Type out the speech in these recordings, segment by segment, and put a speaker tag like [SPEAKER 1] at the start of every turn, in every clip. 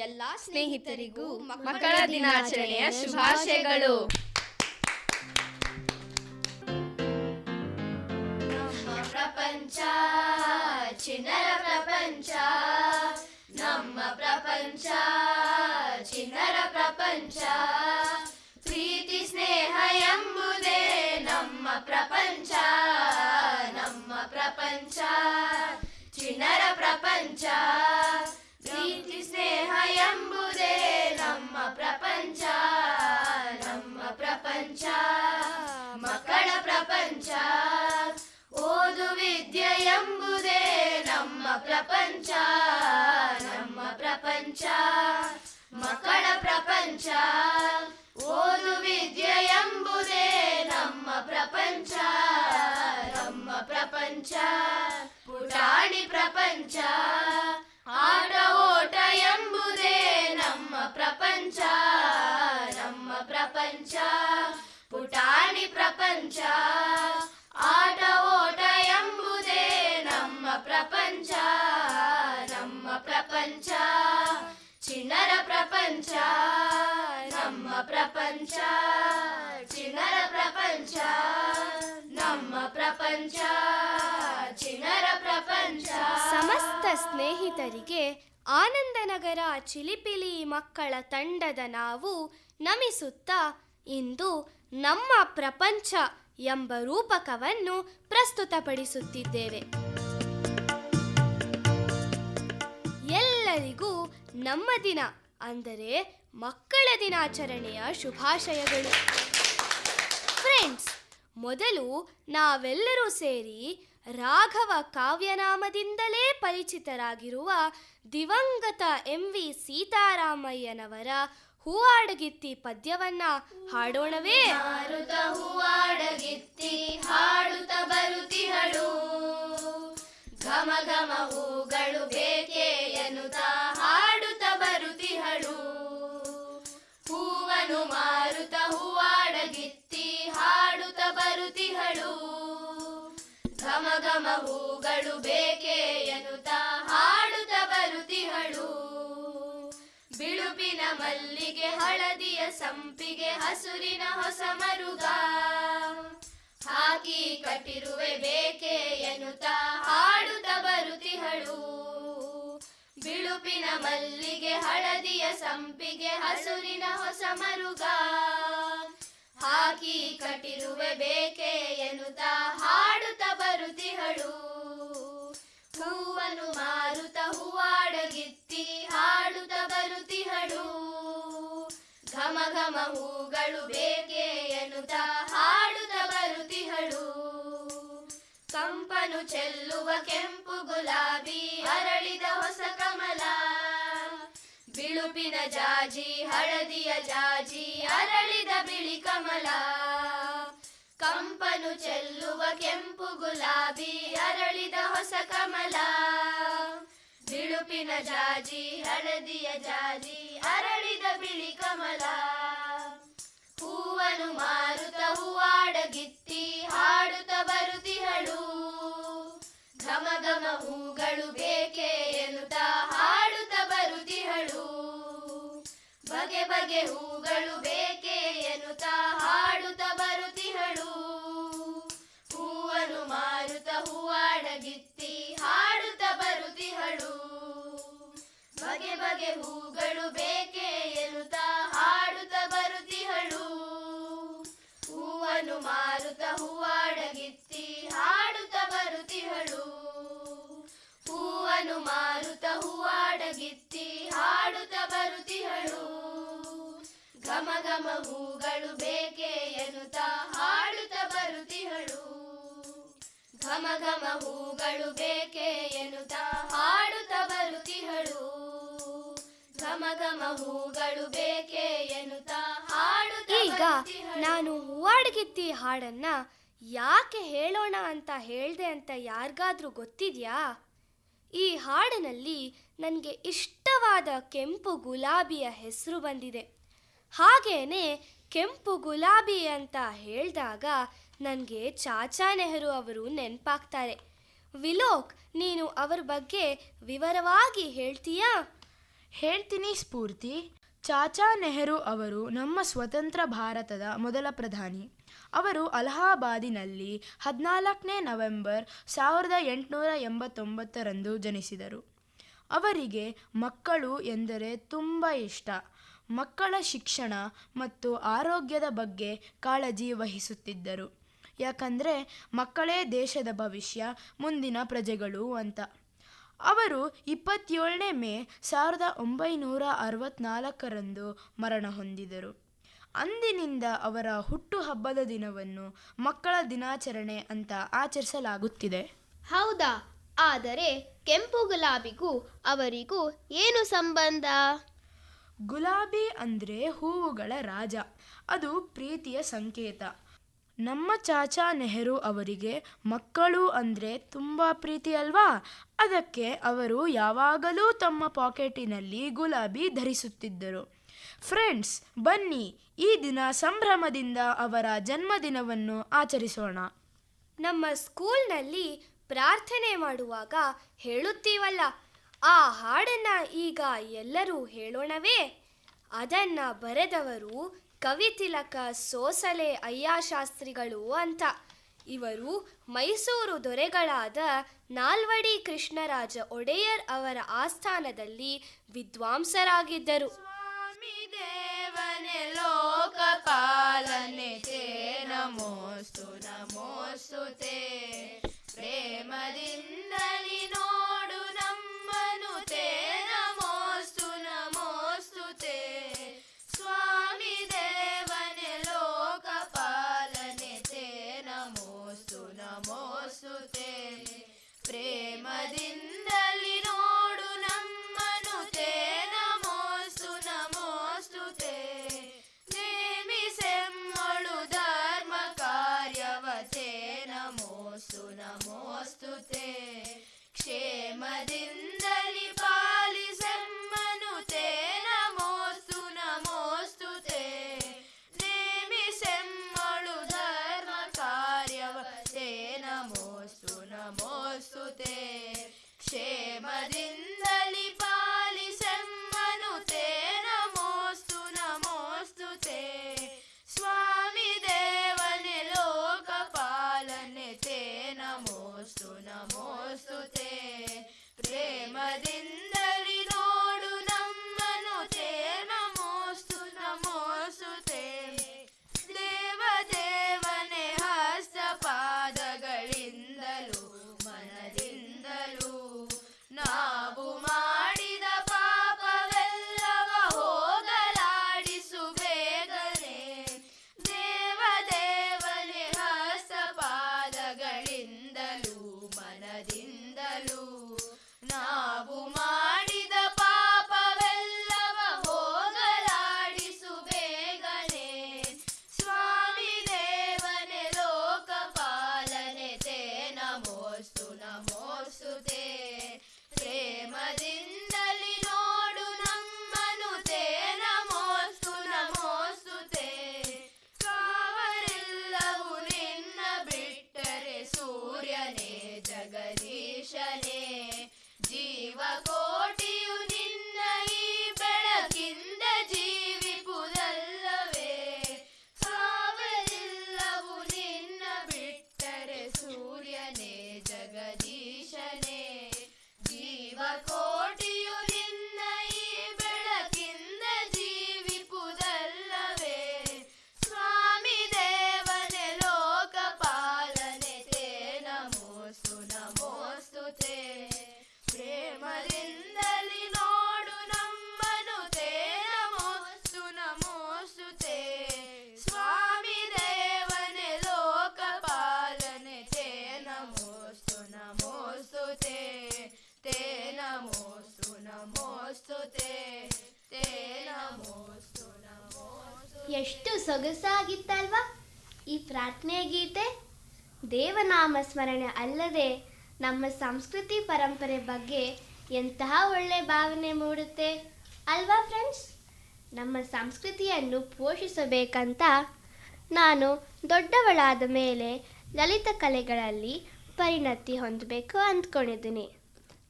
[SPEAKER 1] ಎಲ್ಲಾ ಸ್ನೇಹಿತರಿಗೂ
[SPEAKER 2] ಮಕ್ಕಳ ದಿನಾಚರಣೆಯ ಶುಭಾಶಯಗಳು.
[SPEAKER 3] ನಮ್ಮ ಪ್ರಪಂಚ ಚಿನ್ನರ ಪ್ರಪಂಚ. ನಮ್ಮ ಪ್ರಪಂಚ ಚಿನ್ನರ ಪ್ರಪಂಚ. ಪ್ರೀತಿ ಸ್ನೇಹ ಎಂಬುದೇ ನಮ್ಮ ಪ್ರಪಂಚ. ನಮ್ಮ ಪ್ರಪಂಚ ಚಿನ್ನರ ಪ್ರಪಂಚ. ಪ್ರೀತಿ ಸ್ನೇಹ ಎಂಬುದೇ ನಮ್ಮ ಪ್ರಪಂಚ ನಮ್ಮ ಪ್ರಪಂಚ, ಮಕ್ಕಳ ಪ್ರಪಂಚ. ಓದು ವಿದ್ಯೆ ಎಂಬುದೇ ನಮ್ಮ ಪ್ರಪಂಚ ನಮ್ಮ ಪ್ರಪಂಚ, ಮಕ್ಕಳ ಪ್ರಪಂಚ. ಓದು ವಿದ್ಯೆ ಎಂಬುದೇ ನಮ್ಮ ಪ್ರಪಂಚ ನಮ್ಮ ಪ್ರಪಂಚ. ಪುಟಾಣಿ ಪ್ರಪಂಚ ಆಟ ಓಟ ಎಂಬುದೇ ನಮ್ಮ ಪ್ರಪಂಚ ನಮ್ಮ ಪ್ರಪಂಚ ಪುಟಾಣಿ ಪ್ರಪಂಚ ಆಟ ಓಟ ಎಂಬುದೇ ನಮ್ಮ ಪ್ರಪಂಚ ನಮ್ಮ ಪ್ರಪಂಚ ಚಿನ್ನರ ಪ್ರಪಂಚ ನಮ್ಮ ಪ್ರಪಂಚ ಚಿನ್ನರ ಪ್ರಪಂಚ ನಮ್ಮ ಪ್ರಪಂಚ ಚಿನ್ನರ ಪ್ರಪಂಚ.
[SPEAKER 1] ಸಮಸ್ತ ಸ್ನೇಹಿತರಿಗೆ ಆನಂದನಗರ ಚಿಲಿಪಿಲಿ ಮಕ್ಕಳ ತಂಡದ ನಾವು ನಮಿಸುತ್ತಾ ಇಂದು ನಮ್ಮ ಪ್ರಪಂಚ ಎಂಬ ರೂಪಕವನ್ನು ಪ್ರಸ್ತುತಪಡಿಸುತ್ತಿದ್ದೇವೆ. ಎಲ್ಲರಿಗೂ ನಮ್ಮ ದಿನ, ಅಂದರೆ ಮಕ್ಕಳ ದಿನಾಚರಣೆಯ ಶುಭಾಶಯಗಳು. ಫ್ರೆಂಡ್ಸ್, ಮೊದಲು ನಾವೆಲ್ಲರೂ ಸೇರಿ ರಾಘವ ಕಾವ್ಯನಾಮದಿಂದಲೇ ಪರಿಚಿತರಾಗಿರುವ ದಿವಂಗತ ಎಂ ವಿ ಸೀತಾರಾಮಯ್ಯನವರ ಹೂವಾಡಗಿತ್ತಿ ಪದ್ಯವನ್ನ ಹಾಡೋಣವೇ.
[SPEAKER 3] ಮಾರುತ ಹೂವಾಡಗಿತ್ತಿ ಹಾಡುತ್ತ ಬರುತಿಹಳು. ಘಮ ಹೂಗಳು ಹಾಡುತ್ತ ಬರುತಿಹಳು. ಹೂವನು ಮಾರುತ ಹೂವಾಡಗಿತ್ತಿ ಹಾಡುತ್ತ ಬರುತಿಹಳು. ಘಮ ಘಮ ಹೂಗಳು ಬೇಕೆ ಎನ್ನುತ್ತ ಬರುತಿಹಳು. ಬಿಳುಪಿನ ಮಲ್ಲಿಗೆ, ಹಳದಿಯ ಸಂಪಿಗೆ, ಹಸುರಿನ ಹೊಸ ಮರುಗ. ಹಾಕಿ ಕಟ್ಟಿರುವೆ ಬೇಕೆ ಎನ್ನುತ್ತ ಹಾಡುತ್ತ ಬರುತಿಹಳು. ಬಿಳುಪಿನ ಮಲ್ಲಿಗೆ, ಹಳದಿಯ ಸಂಪಿಗೆ, ಹಸುರಿನ ಹೊಸ ಮರುಗ. ಹಾಕಿ ಕಟ್ಟಿರುವೆ ಬೇಕೆ ಎನ್ನುತ್ತ ಹಾಡುತ್ತ ಬರುತಿಹಳು. ಹೂವನ್ನು ಮಾರುತ ಹೂವಾಡಗಿತ್ತಿ ಹಾಡುತ್ತ ಬರುತಿಹಳು. ಘಮ ಘಮ ಹೂಗಳು ಬೇಕೆ ಎನ್ನುತ್ತ ಹಾಡುತ್ತ ಬರುತಿಹಳು. ಕಂಪನು ಚೆಲ್ಲುವ ಕೆಂಪು ಗುಲಾಬಿ ಅರಳಿದ ಹೊಸ ಕಮಲ. ಬಿಳುಪಿನ ಜಾಜಿ, ಹಳದಿಯ ಜಾಜಿ, ಅರಳಿದ ಬಿಳಿ ಕಮಲ. ಕಂಪನು ಚೆಲ್ಲುವ ಕೆಂಪು ಗುಲಾಬಿ, ಅರಳಿದ ಹೊಸ ಕಮಲ. ಬಿಳುಪಿನ ಜಾಜಿ, ಹಳದಿಯ ಜಾಜಿ, ಅರಳಿದ ಬಿಳಿ ಕಮಲ. ಹೂವನು ಮಾರುತ ಹೂವಾಡಗಿತ್ತಿ ಹಾಡುತ್ತ ಬರುತಿಹಳು. ಘಮ ಘಮ ಹೂಗಳು ಬೇಕೆ ಎನ್ನುತ್ತ ಬಗೆ ಬಗೆ ಹೂಗಳು ಬೇಕೆ ಎನ್ನುತ್ತ ಹಾಡುತ್ತ ಬರುತಿಹಳು ಹೂವನು ಮಾರುತ ಹೂವಾಡಗಿತ್ತಿ ಹಾಡುತ್ತ ಬರುತಿಹಳು ಬಗೆ ಬಗೆ ಹೂಗಳು ಬೇಕೆ ಎನ್ನುತ್ತ ಹಾಡುತ್ತ ಬರುತಿಹಳು ಹೂವನು ಮಾರುತ ಹೂವಾಡಗಿತ್ತಿ ಹಾಡುತ್ತ ಬರುತಿಹಳು ಹೂವನು ಮಾರುತ ಹೂವಾಡಗಿತ್ತಿ ಹಾಡುತ್ತ ಬರುತಿಹಳು ಘಮ ಘಮ ಹೂಗಳು ಬೇಕೆ ಎನ್ನುತ್ತ ಹಾಡುತ್ತ ಬರುತಿಹಳು ಘಮ ಘಮ ಹೂಗಳು ಬೇಕೆ ಎನ್ನುತ್ತ ಹಾಡುತ್ತ ಬರುತಿಹಳು ಘಮ ಘಮ ಹೂಗಳು ಬೇಕೆ ಎನ್ನುತ್ತ ಹಾಡುತ್ತ
[SPEAKER 1] ಈಗ. ನಾನು ಹೂವಾಡಗಿತ್ತಿ ಹಾಡನ್ನ ಯಾಕೆ ಹೇಳೋಣ ಅಂತ ಹೇಳ್ದೆ ಅಂತ ಯಾರಿಗಾದ್ರೂ ಗೊತ್ತಿದ್ಯಾ? ಈ ಹಾಡಿನಲ್ಲಿ ನನಗೆ ಇಷ್ಟವಾದ ಕೆಂಪು ಗುಲಾಬಿಯ ಹೆಸರು ಬಂದಿದೆ. ಹಾಗೇನೆ ಕೆಂಪು ಗುಲಾಬಿ ಅಂತ ಹೇಳಿದಾಗ ನನಗೆ ಚಾಚಾ ನೆಹರು ಅವರು ನೆನಪಾಗ್ತಾರೆ. ವಿಲೋಕ್, ನೀನು ಅವರ ಬಗ್ಗೆ ವಿವರವಾಗಿ ಹೇಳ್ತೀಯಾ?
[SPEAKER 4] ಹೇಳ್ತೀನಿ ಸ್ಫೂರ್ತಿ. ಚಾಚಾ ನೆಹರು ಅವರು ನಮ್ಮ ಸ್ವತಂತ್ರ ಭಾರತದ ಮೊದಲ ಪ್ರಧಾನಿ. ಅವರು ಅಲಹಾಬಾದಿನಲ್ಲಿ ಹದಿನಾಲ್ಕನೇ ನವೆಂಬರ್ ಸಾವಿರದ ಎಂಟುನೂರ ಎಂಬತ್ತೊಂಬತ್ತರಂದು ಜನಿಸಿದರು. ಅವರಿಗೆ ಮಕ್ಕಳು ಎಂದರೆ ತುಂಬ ಇಷ್ಟ. ಮಕ್ಕಳ ಶಿಕ್ಷಣ ಮತ್ತು ಆರೋಗ್ಯದ ಬಗ್ಗೆ ಕಾಳಜಿ ವಹಿಸುತ್ತಿದ್ದರು. ಯಾಕಂದರೆ ಮಕ್ಕಳೇ ದೇಶದ ಭವಿಷ್ಯ, ಮುಂದಿನ ಪ್ರಜೆಗಳು ಅಂತ. ಅವರು ಇಪ್ಪತ್ತೇಳನೇ ಮೇ ಸಾವಿರದ ಒಂಬೈನೂರ ಅರವತ್ನಾಲ್ಕರಂದು ಮರಣ ಹೊಂದಿದರು. ಅಂದಿನಿಂದ ಅವರ ಹುಟ್ಟುಹಬ್ಬದ ದಿನವನ್ನು ಮಕ್ಕಳ ದಿನಾಚರಣೆ ಅಂತ ಆಚರಿಸಲಾಗುತ್ತಿದೆ.
[SPEAKER 2] ಹೌದಾ? ಆದರೆ ಕೆಂಪು ಗುಲಾಬಿಗೂ ಅವರಿಗೂ ಏನು ಸಂಬಂಧ?
[SPEAKER 4] ಗುಲಾಬಿ ಅಂದರೆ ಹೂವುಗಳ ರಾಜ. ಅದು ಪ್ರೀತಿಯ ಸಂಕೇತ. ನಮ್ಮ ಚಾಚಾ ನೆಹರು ಅವರಿಗೆ ಮಕ್ಕಳು ಅಂದರೆ ತುಂಬ ಪ್ರೀತಿ ಅಲ್ವಾ? ಅದಕ್ಕೆ ಅವರು ಯಾವಾಗಲೂ ತಮ್ಮ ಪಾಕೆಟಿನಲ್ಲಿ ಗುಲಾಬಿ ಧರಿಸುತ್ತಿದ್ದರು. ಫ್ರೆಂಡ್ಸ್, ಬನ್ನಿ ಈ ದಿನ ಸಂಭ್ರಮದಿಂದ ಅವರ ಜನ್ಮದಿನವನ್ನು ಆಚರಿಸೋಣ.
[SPEAKER 1] ನಮ್ಮ ಸ್ಕೂಲ್ನಲ್ಲಿ ಪ್ರಾರ್ಥನೆ ಮಾಡುವಾಗ ಹೇಳುತ್ತೀವಲ್ಲ ಆ ಹಾಡನ್ನ ಈಗ ಎಲ್ಲರೂ ಹೇಳೋಣವೇ? ಅದನ್ನ ಬರೆದವರು ಕವಿತಿಲಕ ಸೋಸಲೆ ಅಯ್ಯಾಶಾಸ್ತ್ರಿಗಳು ಅಂತ. ಇವರು ಮೈಸೂರು ದೊರೆಗಳಾದ ನಾಲ್ವಡಿ ಕೃಷ್ಣರಾಜ ಒಡೆಯರ್ ಅವರ ಆಸ್ಥಾನದಲ್ಲಿ ವಿದ್ವಾಂಸರಾಗಿದ್ದರು.
[SPEAKER 3] ಸ್ವಾಮಿ ದೇವನೇ ಲೋಕಪಾಲನೆ ನಮೋಸ್ತು ನಮೋಸ್ತು ತೇ ಈ
[SPEAKER 5] ಪ್ರಾರ್ಥನೆ ಗೀತೆ ದೇವನಾಮ ಸ್ಮರಣೆ ಅಲ್ಲದೆ ನಮ್ಮ ಸಂಸ್ಕೃತಿ ಪರಂಪರೆ ಬಗ್ಗೆ ಎಂತಹ ಒಳ್ಳೆ ಭಾವನೆ ಮೂಡುತ್ತೆ? ಅಲ್ವಾ ಫ್ರೆಂಡ್ಸ್ ನಮ್ಮ ಸಂಸ್ಕೃತಿಯನ್ನು ಪೋಷಿಸಬೇಕಂತ ನಾನು ದೊಡ್ಡವಳಾದ ಮೇಲೆ ಲಲಿತ ಕಲೆಗಳಲ್ಲಿ ಪರಿಣತಿ ಹೊಂದಬೇಕು ಅಂದ್ಕೊಂಡಿದ್ದೀನಿ.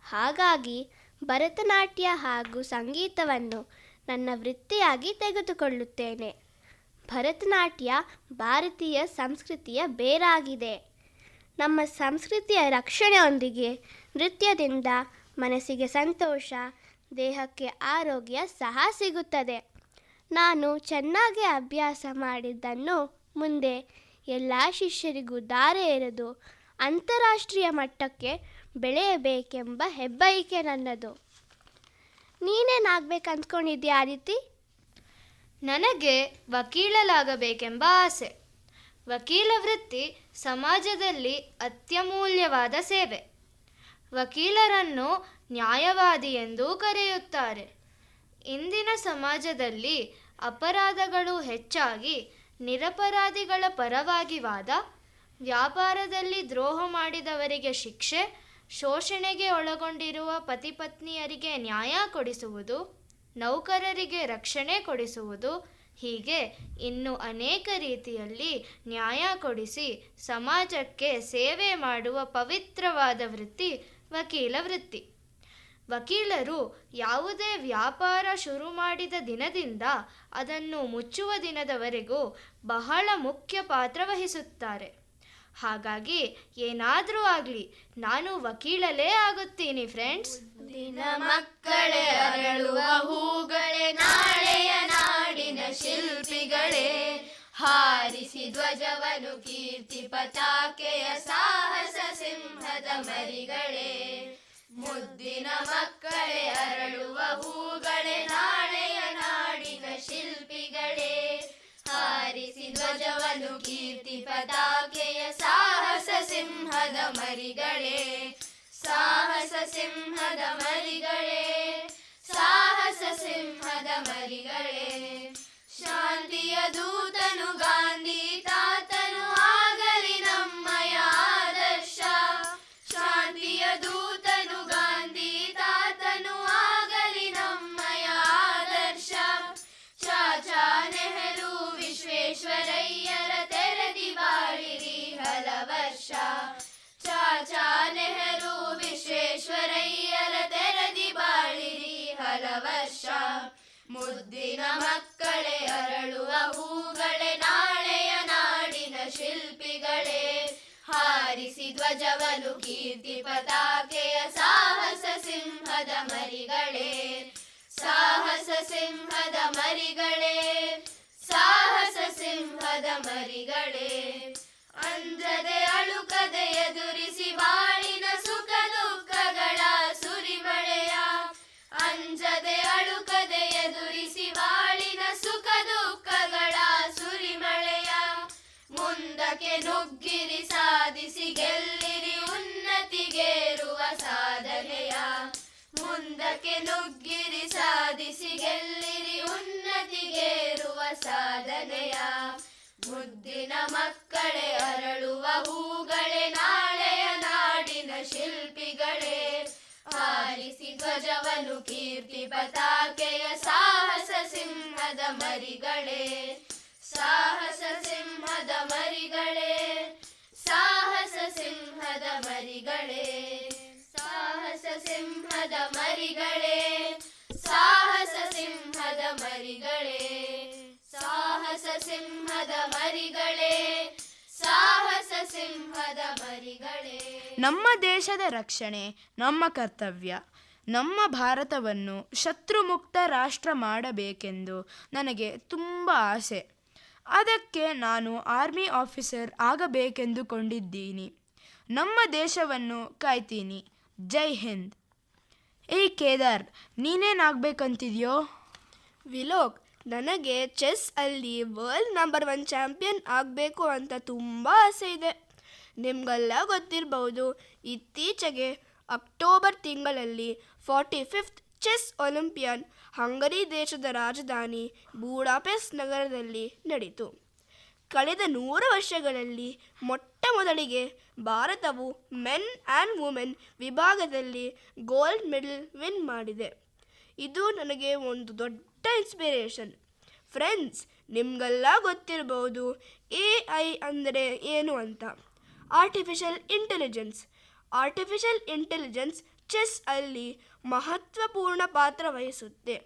[SPEAKER 5] ಹಾಗಾಗಿ ಭರತನಾಟ್ಯ ಹಾಗೂ ಸಂಗೀತವನ್ನು ನನ್ನ ವೃತ್ತಿಯಾಗಿ ತೆಗೆದುಕೊಳ್ಳುತ್ತೇನೆ. ಭರತನಾಟ್ಯ ಭಾರತೀಯ ಸಂಸ್ಕೃತಿಯ ಬೇರಾಗಿದೆ. ನಮ್ಮ ಸಂಸ್ಕೃತಿಯ ರಕ್ಷಣೆಯೊಂದಿಗೆ ನೃತ್ಯದಿಂದ ಮನಸ್ಸಿಗೆ ಸಂತೋಷ, ದೇಹಕ್ಕೆ ಆರೋಗ್ಯ ಸಹ ಸಿಗುತ್ತದೆ. ನಾನು ಚೆನ್ನಾಗಿ ಅಭ್ಯಾಸ ಮಾಡಿದ್ದನ್ನು ಮುಂದೆ ಎಲ್ಲ ಶಿಷ್ಯರಿಗೂ ದಾರೆ ಎರೆದು ಅಂತಾರಾಷ್ಟ್ರೀಯ ಮಟ್ಟಕ್ಕೆ ಬೆಳೆಯಬೇಕೆಂಬ ಹೆಬ್ಬಯಕೆ ನನ್ನದು. ನೀನೇನಾಗಬೇಕು ಅಂದ್ಕೊಂಡಿದ್ಯಾ ಆದಿತಿ?
[SPEAKER 3] ನನಗೆ ವಕೀಲಲಾಗಬೇಕೆಂಬ ಆಸೆ. ವಕೀಲ ವೃತ್ತಿ ಸಮಾಜದಲ್ಲಿ ಅತ್ಯಮೂಲ್ಯವಾದ ಸೇವೆ. ವಕೀಲರನ್ನು ನ್ಯಾಯವಾದಿ ಎಂದೂ ಕರೆಯುತ್ತಾರೆ. ಇಂದಿನ ಸಮಾಜದಲ್ಲಿ ಅಪರಾಧಗಳು ಹೆಚ್ಚಾಗಿ ನಿರಪರಾಧಿಗಳ ಪರವಾಗಿ ವಾದ, ವ್ಯಾಪಾರದಲ್ಲಿ ದ್ರೋಹ ಮಾಡಿದವರಿಗೆ ಶಿಕ್ಷೆ, ಶೋಷಣೆಗೆ ಒಳಗೊಂಡಿರುವ ಪತಿಪತ್ನಿಯರಿಗೆ ನ್ಯಾಯ ಕೊಡಿಸುವುದು ನೌಕರರಿಗೆ ರಕ್ಷಣೆ ಕೊಡಿಸುವುದು ಹೀಗೆ ಇನ್ನು ಅನೇಕ ರೀತಿಯಲ್ಲಿ ನ್ಯಾಯ ಕೊಡಿಸಿ ಸಮಾಜಕ್ಕೆ ಸೇವೆ ಮಾಡುವ ಪವಿತ್ರವಾದ ವೃತ್ತಿ ವಕೀಲ ವೃತ್ತಿ. ವಕೀಲರು ಯಾವುದೇ ವ್ಯಾಪಾರ ಶುರು ಮಾಡಿದ ದಿನದಿಂದ ಅದನ್ನು ಮುಚ್ಚುವ ದಿನದವರೆಗೂ ಬಹಳ ಮುಖ್ಯ ಪಾತ್ರ ವಹಿಸುತ್ತಾರೆ. ಹಾಗಾಗಿ ಏನಾದರೂ ಆಗಲಿ, ನಾನು ವಕೀಲಲೇ ಆಗುತ್ತೀನಿ ಫ್ರೆಂಡ್ಸ್ ದಿನ ಮಕ್ಕಳೇ ಅರಳುವ ಹೂಗಳೇ, ನಾಳೆಯ ನಾಡಿನ ಶಿಲ್ಪಿಗಳೇ. ಹಾರಿಸಿ ಧ್ವಜವನು ಕೀರ್ತಿ ಪತಾಕೆಯ ಸಾಹಸ ಸಿಂಹದ ಮರಿಗಳೇ. ಮುದ್ದಿನ ಮಕ್ಕಳೇ ಅರಳುವ ಹೂಗಳೇ, ನಾಳೆಯ ನಾಡಿನ ಶಿಲ್ಪಿಗಳೇ. ಹಾರಿಸಿ ಧ್ವಜವನು ಕೀರ್ತಿ ಪತಾಕೆಯ ಸಾಹಸ ಸಿಂಹದ ಮರಿಗಳೇ ಸಾಹಸ ಸಿಂಹದ ಮರಿಗಳೇ ಸಾಹಸ ಸಿಂಹದ ಮರಿಗಳೇ ಶಾಂತಿಯ ದೂತನು ಗಾಂಧಿ ಮುದ್ದಿನ ಮಕ್ಕಳೇ, ಅರಳುವ ಹೂಗಳೇ, ನಾಳೆಯ ನಾಡಿನ ಶಿಲ್ಪಿಗಳೇ. ಹಾರಿಸಿ ಧ್ವಜವನು ಕೀರ್ತಿ ಪತಾಕೆಯ ಸಾಹಸ ಸಿಂಹದ ಮರಿಗಳೇ. ಸಾಹಸ ಸಿಂಹದ ಮರಿಗಳೇ, ಸಾಹಸ ಸಿಂಹದ ಮರಿಗಳೇ. ಅಂದ್ರದೆ ಅಳುಕದೆ ಮುಂದಕ್ಕೆ ನುಗ್ಗಿರಿ ಸಾಧಿಸಿ ಗೆಲ್ಲಿರಿ ಉನ್ನತಿಗೇರುವ ಸಾಧನೆಯ. ಮುಂದಕ್ಕೆ ನುಗ್ಗಿರಿ ಸಾಧಿಸಿ ಗೆಲ್ಲಿರಿ ಉನ್ನತಿಗೇರುವ ಸಾಧನೆಯ. ಮುದ್ದಿನ ಮಕ್ಕಳೇ, ಅರಳುವ ಹೂಗಳೇ, ನಾಳೆಯ ನಾಡಿನ ಶಿಲ್ಪಿಗಳೇ. ಹಾರಿಸಿ ಧ್ವಜವನು ಕೀರ್ತಿ ಪತಾಕೆಯ ಸಾಹಸ ಸಿಂಹದ ಮರಿಗಳೇ. ಸಾಹಸ ಸಿಂಹದ ಮರಿಗಳೇ ಸಾಹಸ ಸಿಂಹದ ಮರಿಗಳೇ, ಸಾಹಸ ಸಿಂಹದ ಮರಿಗಳೇ, ಸಾಹಸ ಸಿಂಹದ ಮರಿಗಳೇ, ಸಾಹಸ ಸಿಂಹದ ಮರಿಗಳೇ.
[SPEAKER 4] ನಮ್ಮ ದೇಶದ ರಕ್ಷಣೆ, ನಮ್ಮ ಕರ್ತವ್ಯ, ನಮ್ಮ ಭಾರತವನ್ನು ಶತ್ರುಮುಕ್ತ ರಾಷ್ಟ್ರ ಮಾಡಬೇಕೆಂದು ನನಗೆ ತುಂಬ ಆಸೆ. ಅದಕ್ಕೆ ನಾನು ಆರ್ಮಿ ಆಫೀಸರ್ ಆಗಬೇಕೆಂದುಕೊಂಡಿದ್ದೀನಿ. ನಮ್ಮ ದೇಶವನ್ನು ಕಾಯ್ತೀನಿ. ಜೈ ಹಿಂದ್. ಏಯ್ ಕೇದಾರ್, ನೀನೇನಾಗಬೇಕಂತಿದ್ಯೋ?
[SPEAKER 1] ವಿಲೋಕ್, ನನಗೆ ಚೆಸ್ ಅಲ್ಲಿ ವರ್ಲ್ಡ್ ನಂಬರ್ ಒನ್ ಚಾಂಪಿಯನ್ ಆಗಬೇಕು ಅಂತ ತುಂಬ ಆಸೆ ಇದೆ. ನಿಮಗೆಲ್ಲ ಗೊತ್ತಿರಬಹುದು ಇತ್ತೀಚೆಗೆ ಅಕ್ಟೋಬರ್ ತಿಂಗಳಲ್ಲಿ forty fifth chess Olympian Hungary ದೇಶದ ರಾಜಧಾನಿ ಬೂಡಾಪೆಸ್ ನಗರದಲ್ಲಿ ನಡೀತು. ಕಳೆದ ನೂರು ವರ್ಷಗಳಲ್ಲಿ ಮೊಟ್ಟ ಮೊದಲಿಗೆ ಭಾರತವು ಮೆನ್ ಆ್ಯಂಡ್ ವುಮೆನ್ ವಿಭಾಗದಲ್ಲಿ ಗೋಲ್ಡ್ ಮೆಡಲ್ ವಿನ್ ಮಾಡಿದೆ. ಇದು ನನಗೆ ಒಂದು ದೊಡ್ಡ ಇನ್ಸ್ಪಿರೇಷನ್. ಫ್ರೆಂಡ್ಸ್, ನಿಮಗೆಲ್ಲ ಗೊತ್ತಿರಬಹುದು ಎ ಐ ಅಂದರೆ ಏನು ಅಂತ. Artificial intelligence. Artificial intelligence chess ಅಲ್ಲಿ ಮಹತ್ವಪೂರ್ಣ ಪಾತ್ರ ವಹಿಸುತ್ತೆ.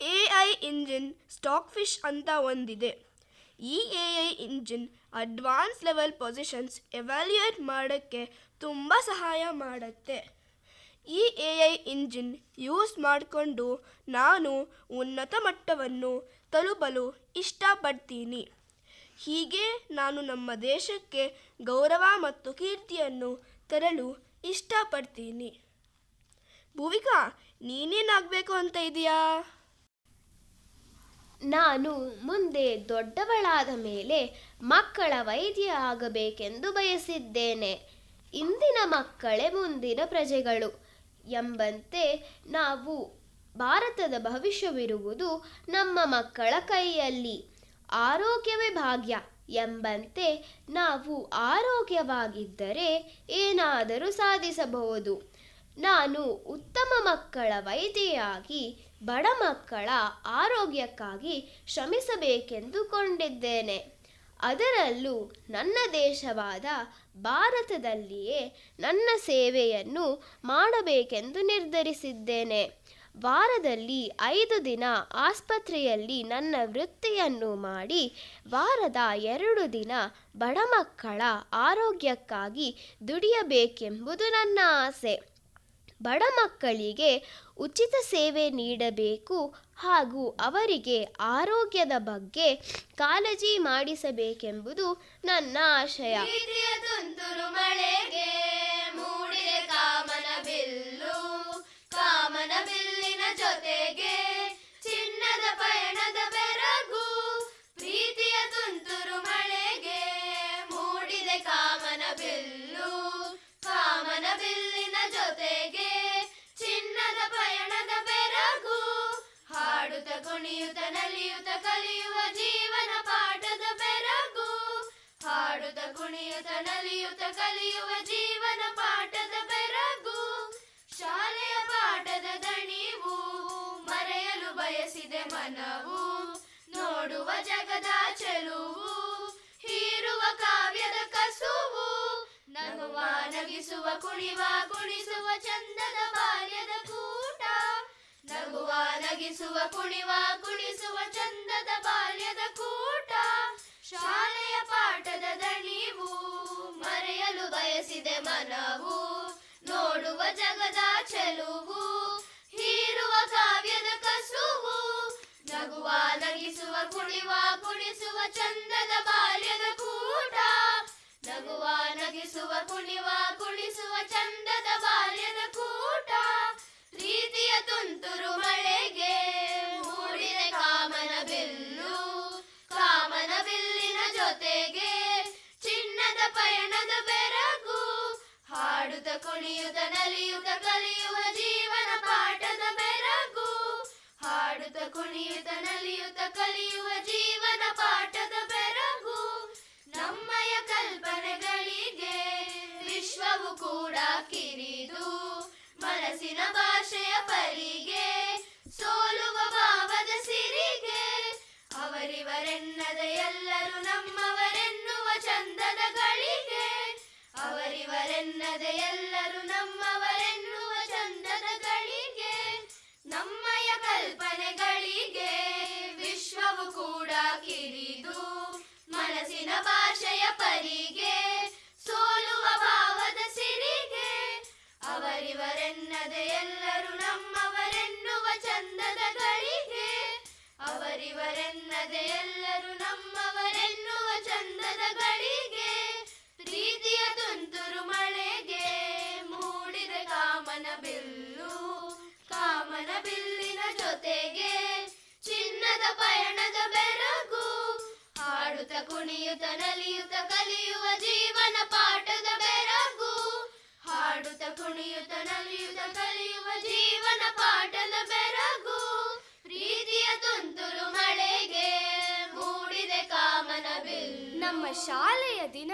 [SPEAKER 1] A I engine Stockfish ಅಂತ ಒಂದಿದೆ. A engine advance level positions evaluate ಮಾಡೋಕ್ಕೆ ತುಂಬ ಸಹಾಯ ಮಾಡುತ್ತೆ. ಈ ಎ ಐ ಇಂಜಿನ್ ಯೂಸ್ ಮಾಡಿಕೊಂಡು ನಾನು ಉನ್ನತ ಮಟ್ಟವನ್ನು ತಲುಪಲು ಇಷ್ಟಪಡ್ತೀನಿ. ಹೀಗೆ ನಾನು ನಮ್ಮ ದೇಶಕ್ಕೆ ಗೌರವ ಮತ್ತು ಕೀರ್ತಿಯನ್ನು ತರಲು ಇಷ್ಟಪಡ್ತೀನಿ. ಭೂವಿಕಾ, ನೀನೇನಾಗಬೇಕು ಅಂತ ಇದೆಯಾ?
[SPEAKER 2] ನಾನು ಮುಂದೆ ದೊಡ್ಡವಳಾದ ಮೇಲೆ ಮಕ್ಕಳ ವೈದ್ಯ ಆಗಬೇಕೆಂದು ಬಯಸಿದ್ದೇನೆ. ಇಂದಿನ ಮಕ್ಕಳೇ ಮುಂದಿನ ಪ್ರಜೆಗಳು. ಎಂಬಂತೆ ನಾವು ಭಾರತದ ಭವಿಷ್ಯವಿರುವುದು ನಮ್ಮ ಮಕ್ಕಳ ಕೈಯಲ್ಲಿ. ಆರೋಗ್ಯವೇ ಭಾಗ್ಯ. ಎಂಬಂತೆ ನಾವು ಆರೋಗ್ಯವಾಗಿದ್ದರೆ ಏನಾದರೂ ಸಾಧಿಸಬಹುದು. ನಾನು ಉತ್ತಮ ಮಕ್ಕಳ ವೈದ್ಯೆಯಾಗಿ, ಬಡ ಮಕ್ಕಳ ಆರೋಗ್ಯಕ್ಕಾಗಿ ಶ್ರಮಿಸಬೇಕೆಂದು ಕೊಂಡಿದ್ದೇನೆ ಅದರಲ್ಲೂ ನನ್ನ ದೇಶವಾದ ಭಾರತದಲ್ಲಿಯೇ ನನ್ನ ಸೇವೆಯನ್ನು ಮಾಡಬೇಕೆಂದು ನಿರ್ಧರಿಸಿದ್ದೇನೆ. ವಾರದಲ್ಲಿ ಐದು ದಿನ ಆಸ್ಪತ್ರೆಯಲ್ಲಿ ನನ್ನ ವೃತ್ತಿಯನ್ನು ಮಾಡಿ, ವಾರದ ಎರಡು ದಿನ ಬಡ ಮಕ್ಕಳ ಆರೋಗ್ಯಕ್ಕಾಗಿ ದುಡಿಯಬೇಕೆಂಬುದು ನನ್ನ ಆಸೆ. ಬಡ ಮಕ್ಕಳಿಗೆ ಉಚಿತ ಸೇವೆ ನೀಡಬೇಕು ಹಾಗೂ ಅವರಿಗೆ ಆರೋಗ್ಯದ ಬಗ್ಗೆ ಕಾಳಜಿ ಮಾಡಿಸಬೇಕೆಂಬುದು ನನ್ನ ಆಶಯ.
[SPEAKER 3] ತುಂತುರು ಮಳೆಗೆ ಮೂಡಿದೆ ಕಾಮನ ಬಿಲ್ಲು. ಕಾಮನ ಬಿಲ್ಲಿನ ಜೊತೆಗೆ ಚಿನ್ನದ ಪಯಣದ ಹಾಡುತ್ತ ನಲಿಯುತ ಕಲಿಯುವ ಜೀವನ ಪಾಠದ ಬೆರಗು. ಹಾಡುತ್ತ ಕುಣಿಯುತ ನಲಿಯುತ ಕಲಿಯುವ ಜೀವನ ಪಾಠದ ಬೆರಗು. ಶಾಲೆಯ ಪಾಠದ ದಣಿವು, ಮರೆಯಲು ಬಯಸಿದೆ ಮನವು. ನೋಡುವ ಜಗದ ಚೆಲುವು, ಹೀರುವ ಕಾವ್ಯದ ಕಸುವು. ನಗುವ ನಗಿಸುವ ಕುಣಿವ ಕುಣಿಸುವ ಚಂದದ ಬಾಲ್ಯದ ಕೂಟ ನಗುವ ನಗಿಸುವ, ಕುಣಿವ, ಕುಣಿಸುವ ಚಂದದ ಬಾಲ್ಯದ ಕೂಟ. ಶಾಲೆಯ ಪಾಠದ ದಣಿವು, ಮರೆಯಲು ಬಯಸಿದೆ ಮನವು. ನೋಡುವ ಜಗದ ಚೆಲುವು, ಹೀರುವ ಕಾವ್ಯದ ಕಸುವು. ನಗುವ, ನಗಿಸುವ, ಕುಣಿವ, ಕುಣಿಸುವ ಚಂದದ ಬಾಲ್ಯದ ಕೂಟ. ನಗುವ, ನಗಿಸುವ, ಕುಣಿವ, ಕುಣಿಸುವ ಚಂದದ ಬಾಲ್ಯದ ಕೂಟ. ತುಂತುರು ಮಳೆಗೆ ಮೂಡಿದೆ ಕಾಮನ ಬಿಲ್ಲು, ಕಾಮನ ಬಿಲ್ಲಿನ ಜೊತೆಗೆ ಚಿನ್ನದ ಪಯಣದ ಬೆರಗು, ಹಾಡುತ್ತ ಕುಣಿಯುತ್ತ ನಲಿಯುತ್ತ ಕಲಿಯುವ ಜೀವನ ಪಾಠದ ಬೆರಗು, ಹಾಡುತ್ತ ಕುಣಿಯುತ್ತ ನಲಿಯುತ್ತ ಕಲಿಯುವ ಜೀವನ ಪಾಠದ ಬೆರಗು, ನಮ್ಮಯ ಕಲ್ಪನೆಗಳಿಗೆ ವಿಶ್ವವು ಕೂಡ ಕಿರಿದು. ಮನಸ್ಸಿನ ಭಾಷೆಯ ಪರಿಗೆ ಸೋಲುವ ಭಾವದ ಸಿರಿಗೆ. ಅವರಿವರೆನ್ನದ ಎಲ್ಲರೂ ನಮ್ಮವರೆನ್ನುವ ಚಂದದ ಗಳಿಗೆ. ಅವರಿವರೆನ್ನದ ಎಲ್ಲರೂ ನಮ್ಮವರೆನ್ನುವ ಚಂದದ ಗಳಿಗೆ. ನಮ್ಮಯ ಕಲ್ಪನೆಗಳಿಗೆ ವಿಶ್ವವು ಕೂಡ ಕಿರಿದು ಮನಸ್ಸಿನ ಭಾಷೆಯ ಪರಿಗೆ.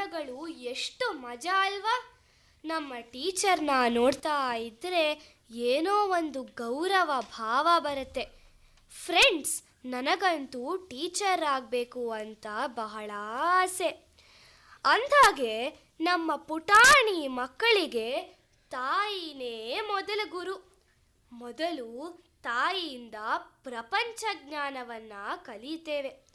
[SPEAKER 1] ದಿನಗಳು ಎಷ್ಟು ಮಜಾ ಅಲ್ವಾ? ನಮ್ಮ ಟೀಚರ್ನ ನೋಡ್ತಾ ಇದ್ದರೆ ಏನೋ ಒಂದು ಗೌರವ ಭಾವ ಬರುತ್ತೆ. ಫ್ರೆಂಡ್ಸ್, ನನಗಂತೂ ಟೀಚರ್ ಆಗಬೇಕು ಅಂತ ಬಹಳ ಆಸೆ. ಅಂದಾಗೆ ನಮ್ಮ ಪುಟಾಣಿ ಮಕ್ಕಳಿಗೆ ತಾಯಿನೇ ಮೊದಲ ಗುರು. ಮೊದಲು ತಾಯಿಯಿಂದ ಪ್ರಪಂಚ ಜ್ಞಾನವನ್ನು ಕಲಿತೇವೆ.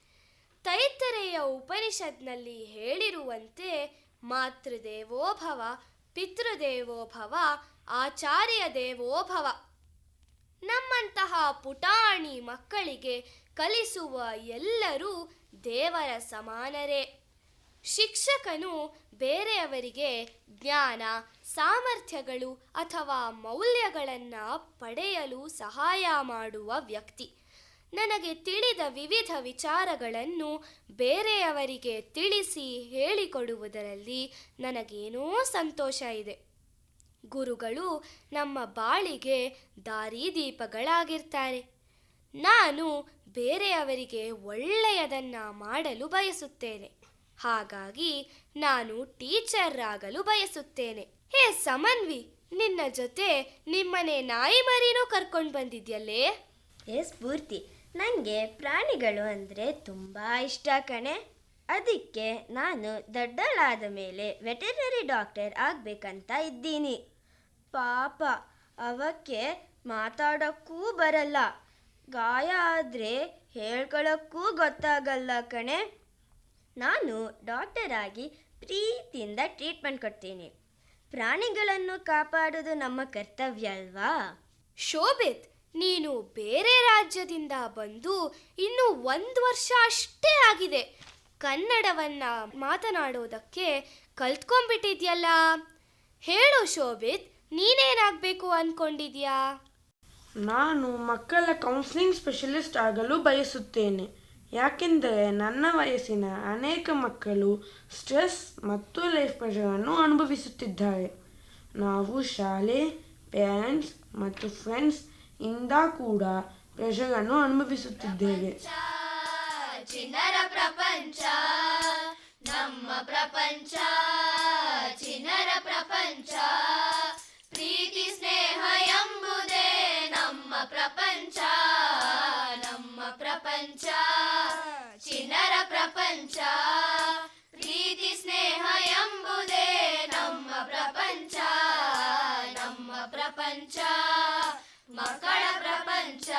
[SPEAKER 1] ತೈತರೆಯ ಉಪನಿಷತ್ನಲ್ಲಿ ಹೇಳಿರುವಂತೆ ಮಾತೃದೇವೋಭವ, ಪಿತೃದೇವೋಭವ ಆಚಾರ್ಯ ದೇವೋಭವ ನಮ್ಮಂತಹ ಪುಟಾಣಿ ಮಕ್ಕಳಿಗೆ ಕಲಿಸುವ ಎಲ್ಲರೂ ದೇವರ ಸಮಾನರೇ. ಶಿಕ್ಷಕನು ಬೇರೆಯವರಿಗೆ ಜ್ಞಾನ, ಸಾಮರ್ಥ್ಯಗಳು ಅಥವಾ ಮೌಲ್ಯಗಳನ್ನು ಪಡೆಯಲು ಸಹಾಯ ಮಾಡುವ ವ್ಯಕ್ತಿ. ನನಗೆ ತಿಳಿದ ವಿವಿಧ ವಿಚಾರಗಳನ್ನು ಬೇರೆಯವರಿಗೆ ತಿಳಿಸಿ ಹೇಳಿಕೊಡುವುದರಲ್ಲಿ ನನಗೇನೋ ಸಂತೋಷ ಇದೆ. ಗುರುಗಳು ನಮ್ಮ ಬಾಳಿಗೆ ದಾರಿದೀಪಗಳಾಗಿರ್ತಾರೆ. ನಾನು ಬೇರೆಯವರಿಗೆ ಒಳ್ಳೆಯದನ್ನ ಮಾಡಲು ಬಯಸುತ್ತೇನೆ. ಹಾಗಾಗಿ ನಾನು ಟೀಚರ್ ಆಗಲು ಬಯಸುತ್ತೇನೆ. ಹೇ ಸಮನ್ವಿ, ನಿನ್ನ ಜೊತೆ ನಿಮ್ಮನೆ ನಾಯಿ ಮರಿನೂ ಕರ್ಕೊಂಡು ಬಂದಿದ್ಯಲ್ಲೇ?
[SPEAKER 6] ಎಸ್ ಸ್ಫೂರ್ತಿ ನನಗೆ ಪ್ರಾಣಿಗಳು ಅಂದರೆ ತುಂಬ ಇಷ್ಟ ಕಣೆ. ಅದಕ್ಕೆ ನಾನು ದೊಡ್ಡಳಾದ ಮೇಲೆ ವೆಟರ್ನರಿ ಡಾಕ್ಟರ್ ಆಗಬೇಕಂತ ಇದ್ದೀನಿ. ಪಾಪ, ಅವಕ್ಕೆ ಮಾತಾಡೋಕ್ಕೂ ಬರಲ್ಲ. ಗಾಯ ಆದರೆ ಹೇಳ್ಕೊಳ್ಳೋಕ್ಕೂ ಗೊತ್ತಾಗಲ್ಲ ಕಣೆ. ನಾನು ಡಾಕ್ಟರ್ ಆಗಿ ಪ್ರೀತಿಯಿಂದ ಟ್ರೀಟ್ಮೆಂಟ್ ಕೊಡ್ತೀನಿ. ಪ್ರಾಣಿಗಳನ್ನು ಕಾಪಾಡೋದು ನಮ್ಮ ಕರ್ತವ್ಯ ಅಲ್ವಾ?
[SPEAKER 1] ಶೋಭಿತ್ ನೀನು ಬೇರೆ ರಾಜ್ಯದಿಂದ ಬಂದು ಇನ್ನು ಒಂದು ವರ್ಷ ಅಷ್ಟೇ ಆಗಿದೆ. ಕನ್ನಡವನ್ನ ಮಾತನಾಡೋದಕ್ಕೆ ಕಲ್ತ್ಕೊಂಡ್ಬಿಟ್ಟಿದ್ಯಲ್ಲ? ಹೇಳು ಶೋಭಿತ್, ನೀನೇನಾಗಬೇಕು ಅನ್ಕೊಂಡಿದ್ಯಾ?
[SPEAKER 7] ನಾನು ಮಕ್ಕಳ ಕೌನ್ಸಿಲಿಂಗ್ ಸ್ಪೆಷಲಿಸ್ಟ್ ಆಗಲು ಬಯಸುತ್ತೇನೆ. ಯಾಕೆಂದರೆ ನನ್ನ ವಯಸ್ಸಿನ ಅನೇಕ ಮಕ್ಕಳು ಸ್ಟ್ರೆಸ್ ಮತ್ತು ಲೈಫ್ ಪ್ರೆಷರನ್ನು ಅನುಭವಿಸುತ್ತಿದ್ದಾರೆ. ನಾವು ಶಾಲೆ ಪೇರೆಂಟ್ಸ್ ಮತ್ತು ಫ್ರೆಂಡ್ಸ್ ಇಂದ ಕೂಡ ಪ್ರೆಷರನ್ನು ಅನುಭವಿಸುತ್ತಿದ್ದೇವೆ.
[SPEAKER 3] ಚಿನ್ನರ ಪ್ರಪಂಚ, ನಮ್ಮ ಪ್ರಪಂಚ, ಚಿನ್ನರ ಪ್ರಪಂಚ, ಪ್ರೀತಿ, ಸ್ನೇಹ ಎಂಬುದೇ ನಮ್ಮ ಪ್ರಪಂಚ ನಮ್ಮ ಪ್ರಪಂಚ, ಚಿನ್ನರ ಪ್ರಪಂಚ, ಪ್ರೀತಿ, ಸ್ನೇಹ ಎಂಬುದೇ ನಮ್ಮ ಪ್ರಪಂಚ ನಮ್ಮ ಪ್ರಪಂಚ. ಮಕ್ಕಳ ಪ್ರಪಂಚ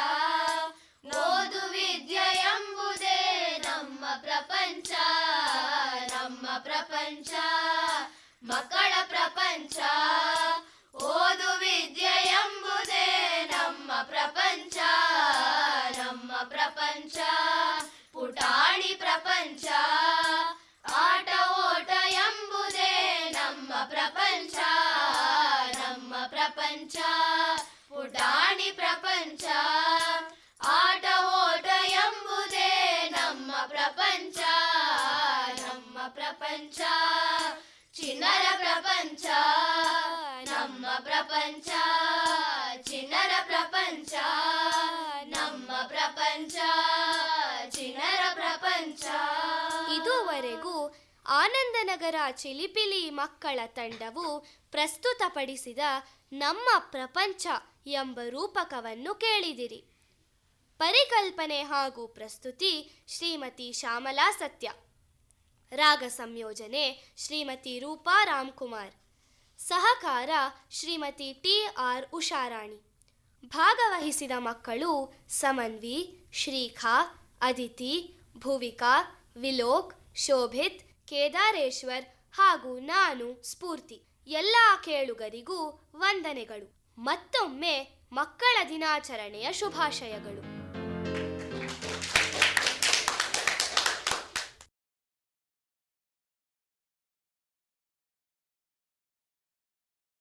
[SPEAKER 3] ಓದು ವಿದ್ಯೆ ಎಂಬುದೇ ನಮ್ಮ ಪ್ರಪಂಚ ನಮ್ಮ ಪ್ರಪಂಚ ಮಕ್ಕಳ ಪ್ರಪಂಚ.
[SPEAKER 1] ಚಿಲಿಪಿಲಿ ಮಕ್ಕಳ ತಂಡವು ಪ್ರಸ್ತುತಪಡಿಸಿದ ನಮ್ಮ ಪ್ರಪಂಚ ಎಂಬ ರೂಪಕವನ್ನು ಕೇಳಿದಿರಿ. ಪರಿಕಲ್ಪನೆ ಹಾಗೂ ಪ್ರಸ್ತುತಿ ಶ್ರೀಮತಿ ಶ್ಯಾಮಲಾ ಸತ್ಯ. ರಾಗ ಸಂಯೋಜನೆ ಶ್ರೀಮತಿ ರೂಪಾ ರಾಮ್ಕುಮಾರ್. ಸಹಕಾರ ಶ್ರೀಮತಿ ಟಿ ಆರ್ ಉಷಾರಾಣಿ. ಭಾಗವಹಿಸಿದ ಮಕ್ಕಳು ಸಮನ್ವಿ, ಶ್ರೀಖಾ, ಅದಿತಿ, ಭುವಿಕಾ, ವಿಲೋಕ್, ಶೋಭಿತ್ ಕೇದಾರೇಶ್ವರ್ ಹಾಗೂ ನಾನು ಸ್ಫೂರ್ತಿ. ಎಲ್ಲ ಕೇಳುಗರಿಗೂ ವಂದನೆಗಳು. ಮತ್ತೊಮ್ಮೆ ಮಕ್ಕಳ ದಿನಾಚರಣೆಯ ಶುಭಾಶಯಗಳು.